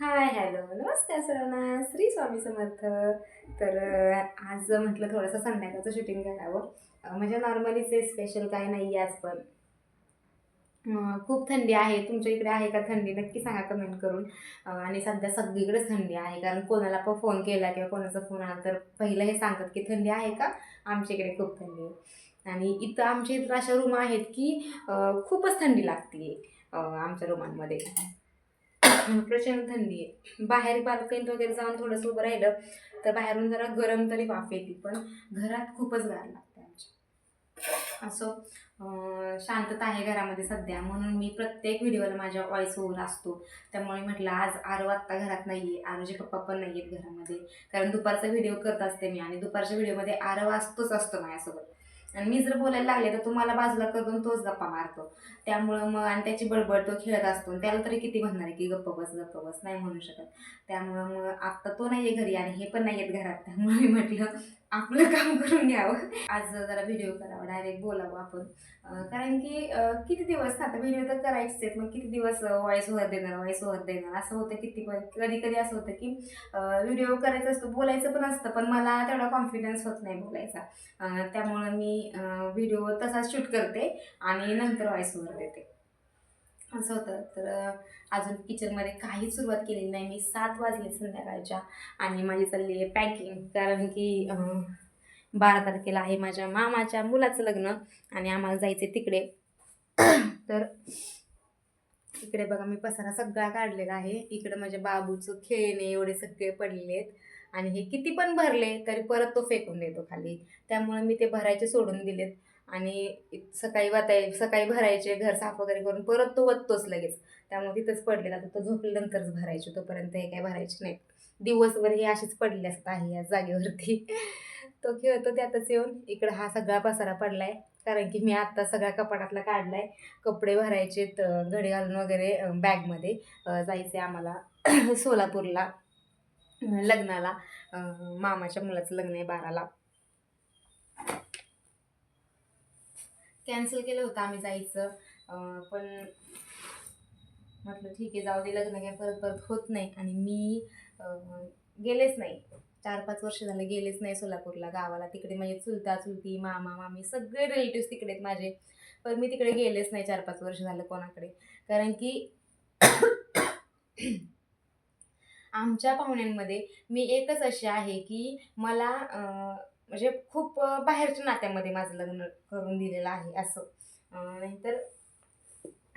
Hi hello. नमस्कार सर्वांना. श्री स्वामी समर्थ. तर आज म्हटलं थोडंसं संध्याकाळचं शूटिंग करावं म्हणजे नॉर्मलीच आहे स्पेशल काय नाही आज पण. खूप थंडी आहे. तुमच्या इकडे आहे का थंडी? नक्की सांगा कमेंट करून. आणि सध्या सगळीकडेच थंडी आहे. कारण कोणाला पण फोन केला किंवा कोणाचा फोन आला तर पहिलं हे सांगतात की थंडी आहे का? आमच्या इकडे खूप थंडी आहे. आणि इथं आमच्या इथं अशा रूम आहेत की खूपच थंडी लागते आमच्या रूमांमध्ये प्रचंड थंडी आहे. बाहेर बाल्कनीत वगैरे जाऊन थोडंसं उभं राहिलं तर बाहेरून जरा गरम तरी वाफ येते पण घरात खूपच गार लागते आमच्या असं शांतता आहे घरामध्ये सध्या. म्हणून मी प्रत्येक व्हिडिओला माझ्या वॉईस ओव्हर असतो. त्यामुळे म्हटलं आज आरो आत्ता घरात नाही आहे आरोचे पप्पा पण नाही आहेत घरामध्ये. कारण दुपारचा व्हिडिओ करत असते मी आणि दुपारच्या व्हिडिओमध्ये आरव असतोच असतो माझ्यासोबत. आणि मी जर बोलायला लागले तर तुम्हाला बाजूला करून तोच गप्पा मारतो. त्यामुळं मग आणि त्याची बडबड तो खेळत असतो त्याला तरी किती म्हणणार आहे की गप्प बस गप्प बस नाही म्हणू शकत. त्यामुळं मग आत्ता तो नाही आहे घरी आणि हे पण नाही आहेत घरात. त्यामुळे म्हटलं आपलं काम करून घ्यावं. आज जरा व्हिडिओ करावा डायरेक्ट बोलावं आपण. कारण की किती दिवस आता व्हिडिओ तर करायचेच आहेत मग किती दिवस व्हॉइस होत देणार व्हॉइस होत देणार? असं होतं किती पण कधी कधी असं होतं की व्हिडिओ करायचा असतो बोलायचं पण असतं पण मला तेवढा कॉन्फिडन्स होत नाही बोलायचा. त्यामुळं मी व्हिडिओ तसाच शूट करते आणि नंतर व्हॉइस ओव्हर देते. असं होतं. तर अजून किचनमध्ये काहीच सुरुवात केलेली नाही. मी सात वाजले संध्याकाळच्या आणि माझी चालली आहे पॅकिंग. कारण की बारा तारखेला आहे माझ्या मामाच्या मुलाचं लग्न आणि आम्हाला जायचं तिकडे. तर इकडे बघा मी पसारा सगळा काढलेला आहे. इकडे माझ्या बाबूचं खेळणे एवढे सगळे पडलेले आहेत. आणि हे किती पण भरले तरी परत तो फेकून देतो खाली. त्यामुळे मी ते भरायचे सोडून दिलेत. आणि सकाळी वाताय सकाळी भरायचे घर साफ वगैरे करून परत तो वततोच लगेच. त्यामुळे तिथंच पडलेला आता तो झोपल्यानंतरच भरायचे. तोपर्यंत हे काय भरायचे नाहीत. दिवसभर हे असेच पडले असत आहे या जागेवरती. तो खेळतो त्यातच येऊन. इकडं हा सगळा पसारा पडला आहे कारण की मी आत्ता सगळ्या कपाटातला काढला आहे कपडे भरायचे घडी घालून वगैरे बॅगमध्ये जायचे आम्हाला सोलापूरला लग्नाला. मामाच्या मुलाचं लग्न आहे बाराला. कॅन्सल केलं होतं आम्ही जायचं. पण म्हटलं ठीक आहे जाऊ दे लग्न काय परत परत होत नाही. आणि मी गेलेच नाही. चार पाच वर्ष झालं गेलेच नाही सोलापूरला गावाला. तिकडे म्हणजे चुलता चुलती मामा मामी सगळे रिलेटिव्स तिकडे आहेत माझे. पण मी तिकडे गेलेच नाही चार पाच वर्ष झालं कोणाकडे. कारण की आमच्या पाहुण्यांमध्ये मी एकच अशी आहे की मला म्हणजे खूप बाहेरच्या नात्यामध्ये माझं लग्न करून दिलेलं आहे असं. नाहीतर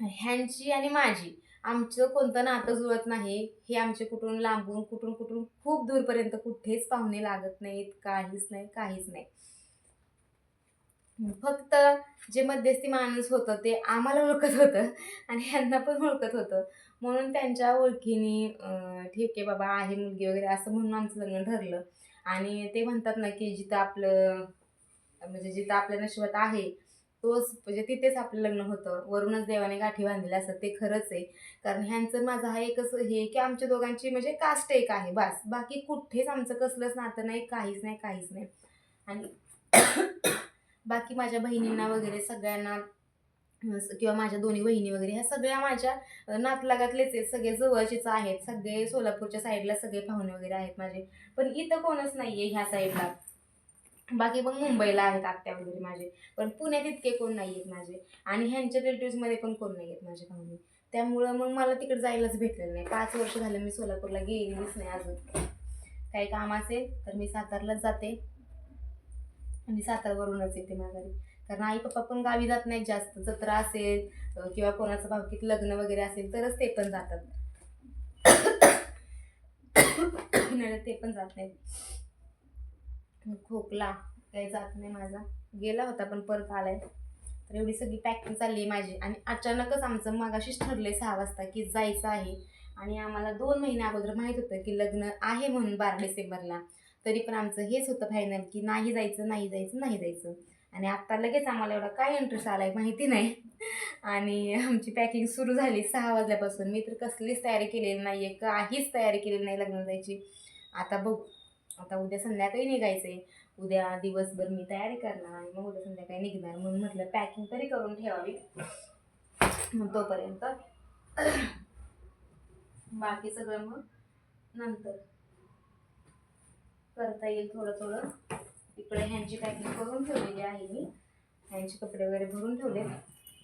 ह्यांची आणि माझी आमचं कोणतं नातं जुळत नाही हे आमचे कुठून लांबून कुठून कुठून खूप दूरपर्यंत कुठेच पाहुणे लागत नाहीत काहीच नाही काहीच नाही. फक्त जे मध्यस्थी माणूस होतं ते आम्हाला ओळखत होतं आणि ह्यांना पण ओळखत होतं. म्हणून त्यांच्या ओळखीने ठीक आहे बाबा आहे मुलगी वगैरे असं म्हणून आमचं लग्न ठरलं. आणि ते म्हणतात ना की जिथं आपलं म्हणजे जिथं आपल्या नशिबात आहे तोच म्हणजे तिथेच आपलं लग्न होतं. वरूनच देवाने गाठी बांधलेल्या असतात ते खरंच आहे. कारण ह्यांचं माझं हा एकच हे की आमच्या दोघांची म्हणजे कास्ट एक आहे बस. बाकी कुठेच आमचं कसलंच नातं नाही काहीच नाही काहीच नाही. आणि बाकी माझ्या बहिणींना वगैरे सगळ्यांना किंवा माझ्या दोन्ही बहिणी वगैरे ह्या सगळ्या माझ्या नातलागातलेच नातलगातलेच आहेत. सगळे जवळचेच आहेत. सगळे सोलापूरच्या साईडला सगळे पाहुणे वगैरे आहेत माझे. पण इथं कोणच नाही आहे ह्या साईडला. बाकी मग मुंबईला आहेत आत्या वगैरे माझे. पण पुण्यात इतके कोण नाही आहेत माझे. आणि ह्यांच्या रिलेटिव्समध्ये पण कोण नाही आहेत माझे पाहुणे. त्यामुळं मग मला तिकडे जायलाच भेटलेलं नाही. पाच वर्ष झालं मी सोलापूरला गेलेलीच नाही अजून. काही काम असेल तर मी सातारलाच जाते. आणि सातारवरूनच येते माघारी. कारण आई पप्पा पण गावी जात नाहीत जास्त. जत्रा असेल किंवा कोणाचं भावकीत लग्न वगैरे असेल तरच ते पण जातात. नाही ते पण जात नाहीत. खोकला काही जात नाही माझा. गेला होता पण परत आलाय. तर एवढी सगळी पॅकिंग चालली आहे माझी. आणि अचानकच आमचं मागाशीच ठरलंय सहा वाजता की जायचं आहे. आणि आम्हाला दोन महिने अगोदर माहीत होतं की लग्न आहे म्हणून बारा डिसेंबरला. तरी पण आमचं हेच होतं फायनल की नाही जायचं नाही जायचं नाही जायचं. आणि आत्ता लगेच आम्हाला एवढा काय इंटरेस्ट आला आहे माहिती नाही. आणि आमची पॅकिंग सुरू झाली सहा वाजल्यापासून. मी तर कसलीच तयारी केलेली नाही आहे काहीच तयारी केलेली नाही लग्न जायची. आता बघ. आता उद्या संध्याकाळी निघायचं आहे उद्या दिवसभर मी तयारी करणार आणि मग उद्या संध्याकाळी निघणार म्हणून म्हटलं पॅकिंग तरी करून ठेवावी. मग तोपर्यंत बाकी सगळं मग नंतर करता येईल थोडं थोडं. इकडे ह्यांची पॅकिंग करून ठेवलेली आहे मी. ह्यांचे कपडे वगैरे भरून ठेवले.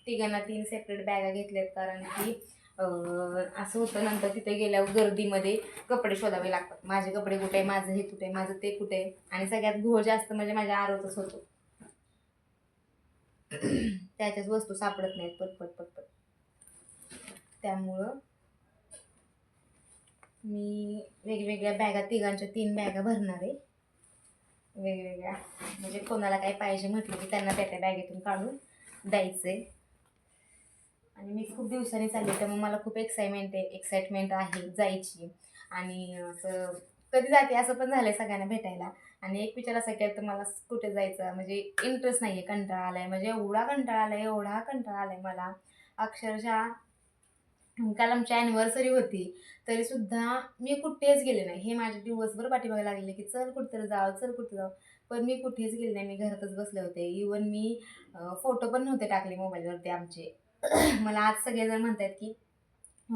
तिघांना तीन सेपरेट बॅगा घेतल्यात कारण की असं होतं नंतर तिथे गेल्यावर गर्दीमध्ये कपडे शोधावे लागतात. माझे कपडे कुठे आहे? माझं हे कुठे आहे? माझं ते कुठे आहे? आणि सगळ्यात घोळ जास्त म्हणजे माझ्या आरोतच होतो. त्याच्याच वस्तू सापडत नाहीत. पटपट पटपट त्यामुळं मी वेगवेगळ्या बॅगा तिघांच्या तीन बॅगा भरणार आहे. वेगवेगळ्या. म्हणजे कोणाला काय पाहिजे म्हटलं की त्यांना त्या त्या बॅगेतून काढून द्यायचे आणि मी खूप दिवसांनी चालले त्यामुळे मला खूप एक्साइटमेंट आहे एक्साइटमेंट आहे जायची. आणि असं कधी जाते असं पण झालं आहे सगळ्यांना भेटायला. आणि एक विचार असा केला तर मला कुठे जायचं? म्हणजे इंटरेस्ट नाही आहे कंटाळा आला आहे म्हणजे एवढा कंटाळा आला आहे एवढा कंटाळा आला आहे मला. अक्षरशः काल आमची ॲनिव्हर्सरी होती तरीसुद्धा मी कुठेच गेले नाही. हे माझे दिवसभर पाठीमागे लागले की चल कुठेतरी जावं चल कुठे जावं. पण मी कुठेच गेले नाही. मी घरातच बसले होते. इवन मी फोटो पण नव्हते टाकले मोबाईलवरती आमचे. मला आज सगळेजण म्हणतात की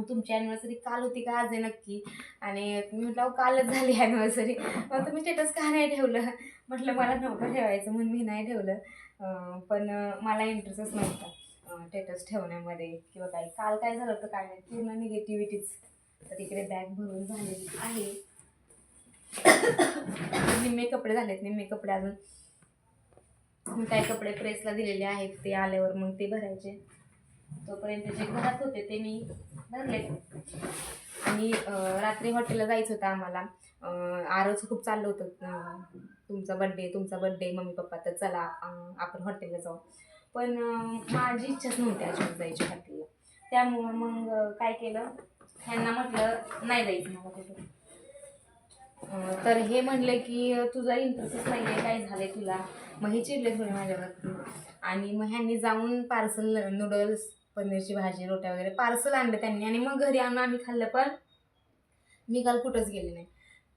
तुमची ॲनिव्हर्सरी काल होती का? आज आहे नक्की. आणि मी म्हटलं "अहो, कालच झाली ॲनिव्हर्सरी मग तुम्ही स्टेटस का नाही ठेवलं? म्हटलं मला नव्हतं ठेवायचं म्हणून मी नाही ठेवलं. पण मला इंटरेस्टच नव्हता. स्टेटस ठेवण्यामध्ये किंवा काही. काल काय झालं होतं काय नाही पूर्ण निगेटिव्हिटीच तर तिकडे बॅग भरून झालेली आहे. निम्मे कपडे झालेत निम्मे कपडे अजून. काही कपडे प्रेसला दिलेले आहेत ते आल्यावर मग ते भरायचे. तोपर्यंत जे घरात होते ते मी भरले. आणि रात्री हॉटेलला जायचं होतं आम्हाला. अं, खूप चाललं होतं. तुमचा बड्डे तुमचा बड्डे मम्मी पप्पा तर चला आपण हॉटेलला जाऊ. पण माझी इच्छाच नव्हती अजिबात जायची हॉटेलला त्यामुळं मग काय केलं? ह्यांना म्हटलं नाही जायचं मला तिथे तर हे म्हटलं की तुझा इंटरेस्टच नाही आहे काय झालं आहे तुला? मग हे चिडले थोडे माझ्यावरती. आणि मग ह्यांनी जाऊन पार्सल नूडल्स पनीरची भाजी रोट्या वगैरे पार्सल आणलं त्यांनी. आणि मग घरी आणून आम्ही खाल्लं पण मी काल कुठंच गेले नाही.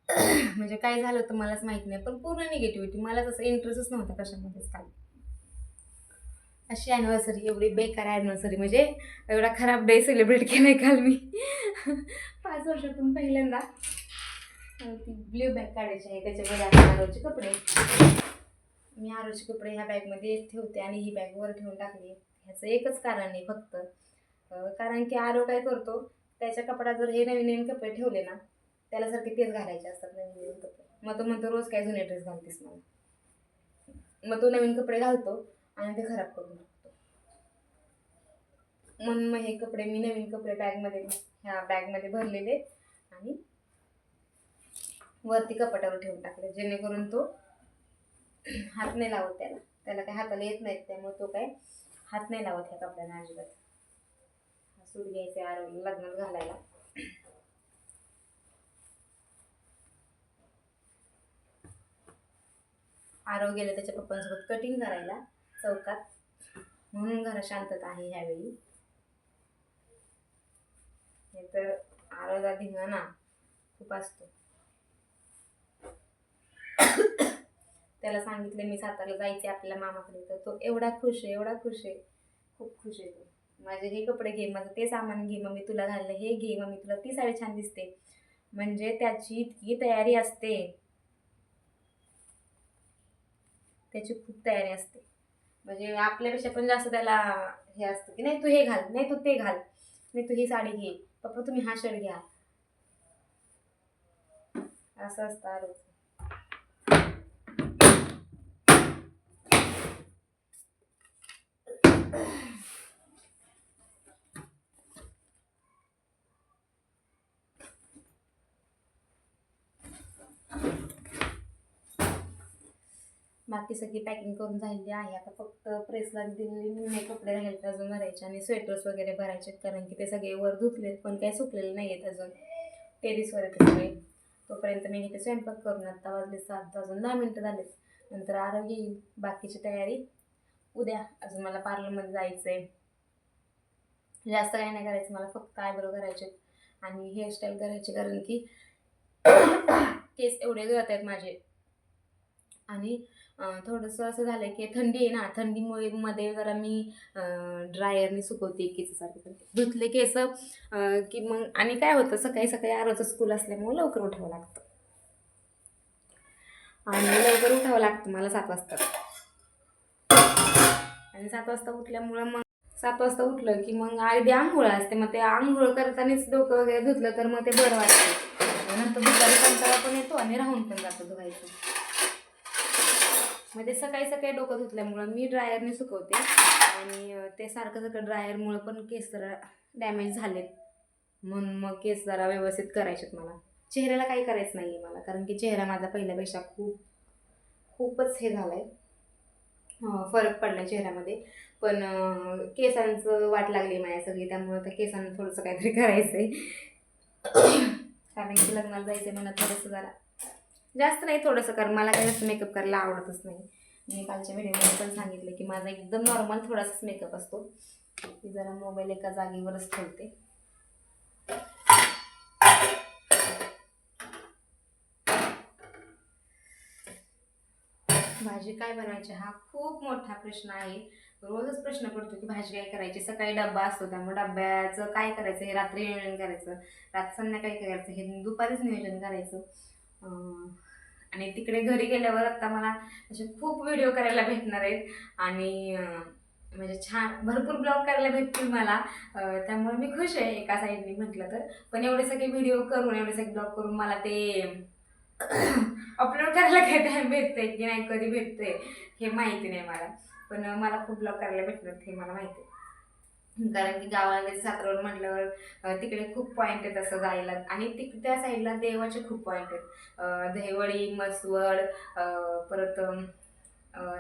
म्हणजे काय झालं होतं मलाच माहीत नाही पण पूर्ण निगेटिव्हिटी मला तसं इंटरेस्टच नव्हता कशामध्येच काल अशी ॲनिव्हर्सरी एवढी बेकार ॲनिव्हर्सरी म्हणजे एवढा खराब डे सेलिब्रेट केला आहे काल मी. पाच वर्षातून पहिल्यांदा. ती ब्ल्यू बॅग काढायची आहे. त्याच्यामध्ये आपण आरोचे कपडे. मी आरोचे कपडे ह्या बॅगमध्ये ठेवते आणि ही बॅग वर ठेवून टाकली. ह्याचं एकच कारण आहे फक्त. कारण की आरो काय करतो त्याच्या कपडा जर हे नवीन नवीन कपडे ठेवले ना त्याला सारखे तेच घालायचे असतात नवीन नवीन कपडे. मग तो म्हणतो रोज काय जुने ड्रेस घालतेस मला? मग तो नवीन कपडे घालतो. आणि ते खराब करून टाकतो म्हणून मग हे कपडे मी नवीन कपडे बॅगमध्ये ह्या बॅगमध्ये भरलेले आणि वरती कपाटावर ठेवून टाकले. जेणेकरून तो हात नाही लावत त्याला. त्याला काही हाताला येत नाहीत त्यामुळे तो काय हात नाही लावत ह्या कपड्यांना अजिबात. हा सूट घ्यायचे आरोग्य लग्नात घालायला. आरव त्याच्या पप्पांसोबत कटिंग करायला. चौकात. म्हणून घर शांतता आहे ह्यावेळी. हे तर आरवला धिंगाणा खूप असतो. त्याला सांगितले मी सातारला जायचे आपल्या मामाकडे. तर तो एवढा खुश आहे एवढा खुश आहे. खूप खुश आहे तो. माझे हे कपडे घे माझं ते सामान घे मग मी तुला घाललं हे घे मग मी तुला ती साडी छान दिसते. म्हणजे त्याची इतकी तयारी असते. त्याची खूप तयारी असते. म्हणजे आपल्यापेक्षा पण जास्त त्याला हे असतं की नाही तू हे घाल नाही तू ते घाल नाही तू ही साडी घे पप्पा तुम्ही हा शर्ट घ्या. असं असतं आरोग्य बाकी सगळी पॅकिंग करून झालेली आहे. आता फक्त प्रेसला दिलेले निम्मे कपडे राहिले अजून भरायचे आणि स्वेटर्स वगैरे भरायचे कारण की ते सगळे वर धुतलेत पण काही सुकलेले नाही आहेत अजून टेरिसवर आहेत ते सगळे. तोपर्यंत मी इथे स्वयंपाक करून आत्ता वाजले सात वाजून दहा मिनटं झालेत. नंतर आरोग्य येईल बाकीची तयारी. उद्या अजून मला पार्लरमध्ये जायचं आहे जास्त काही नाही करायचं मला फक्त आयब्रो करायचे आणि हेअरस्टाईल करायची कारण की केस एवढे गळत आहेत माझे. आणि थोडंसं असं झालं की थंडी आहे ना थंडीमुळे मध्ये जरा मी ड्रायरने सुकवते केसासारखं धुतले केस की मग आणि काय होतं सकाळी सकाळी आरोचं स्कूल असल्यामुळे लवकर उठावं लागतं. आणि लवकर उठावं लागतं मला सात वाजता. आणि सात वाजता उठल्यामुळं मग सात वाजता उठलं की मग अगदी आंघोळ असते मग ते आंघोळ करतानाच डोकं वगैरे धुतलं तर मग ते बरं वाटतं. नंतर दुपारी कंटाळा पण येतो आणि राहून पण जातो धुवायचं. म्हणजे सकाळी सकाळी डोकं धुतल्यामुळं मी ड्रायरने सुकवते. आणि ते सारखं सारखं ड्रायरमुळं पण केस जरा डॅमेज झालेत. म्हणून मग केस जरा व्यवस्थित करायचेत मला. चेहऱ्याला काही करायचं नाही आहे मला कारण की चेहरा माझा पहिल्यापेक्षा खूप खूपच हे झालं आहे फरक पडला चेहऱ्यामध्ये. पण केसांचं वाट लागली माझ्या सगळी त्यामुळं त्या केसांना थोडंसं काहीतरी करायचं आहे कारण की लग्नाला जायचं आहे म्हणा थोडंसं जरा. जास्त नाही थोडंसं कारण मला काही जास्त मेकअप करायला आवडतच नाही. मी कालच्या व्हिडिओमध्ये पण सांगितलं की माझा एकदम नॉर्मल थोडासाच मेकअप असतो. मी जरा मोबाईल एका जागेवरच ठेवते. भाजी काय बनवायची? हा खूप मोठा प्रश्न आहे. रोजच प्रश्न पडतो की भाजी काय करायची? सकाळी डब्बा असतो त्यामुळे डब्याचं काय करायचं? हे रात्री नियोजन करायचं. रात संध्याकाळी करायचं? हे दुपारीच नियोजन करायचं. आणि तिकडे घरी गेल्यावर आता मला असे खूप व्हिडिओ करायला भेटणार आहेत. आणि म्हणजे छान भरपूर ब्लॉग करायला भेटतील मला. त्यामुळे मी खुश आहे एका साईडने म्हटलं तर. पण एवढे सगळे व्हिडिओ करून एवढे सगळे ब्लॉग करून मला ते अपलोड करायला काय टाईम भेटतंय की नाही कधी भेटतंय हे माहिती नाही मला. पण मला खूप ब्लॉग करायला भेटणार हे मला माहिती आहे. कारण की गावाला सातारावर म्हटल्यावर तिकडे खूप पॉईंट आहेत असं जायला. आणि तिक त्या साईडला देवाचे खूप पॉईंट आहेत दहिवळी मसवड परत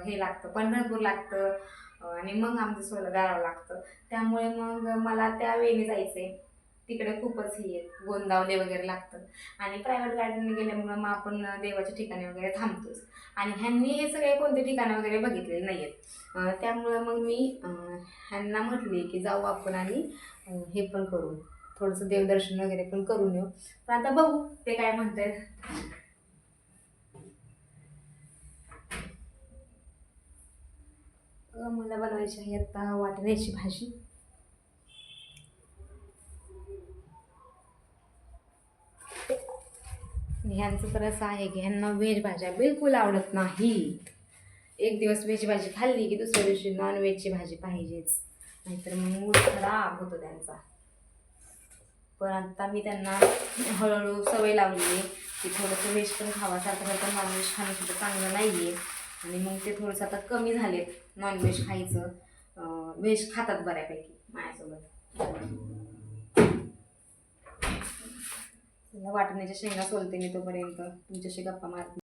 हे लागतं पंढरपूर लागतं. आणि मग आमचं सोलं गारावं लागतं. त्यामुळे मग मला त्या वेळी जायचं आहे तिकडे खूपच हे आहेत गोंदावले वगैरे लागतं आणि प्रायव्हेट गाडीने गेल्यामुळं मग आपण देवाच्या ठिकाणी वगैरे थांबतोच. आणि ह्यांनी हे सगळे कोणते ठिकाणं वगैरे बघितलेले नाही आहेत त्यामुळं मग मी ह्यांना म्हटले की जाऊ आपण आणि हे पण करू. थोडंसं देवदर्शन वगैरे पण करून येऊ. पण आता बघू ते काय म्हणतात अं, मला बनवायची आहे आता वाटण्याची भाजी. ह्यांचं तर असं आहे की ह्यांना व्हेज भाज्या बिलकुल आवडत नाहीत एक दिवस व्हेज भाजी खाल्ली की दुसऱ्या दिवशी नॉन व्हेजची भाजी पाहिजेच. नाहीतर मग मूड खराब होतो त्यांचा. पण आता मी त्यांना हळूहळू सवय लावली आहे की थोडंसं व्हेज पण खावा सारखं सारखं नॉनव्हेज खाणं सुद्धा चांगलं नाही आहे आणि मग ते थोडंसं आता कमी झालेत नॉनव्हेज खायचं. व्हेज खातात बऱ्यापैकी माझ्यासोबत मला वाटण्याच्या शेंगा सोलते मी तोपर्यंत. तुमच्याशी गप्पा मारते.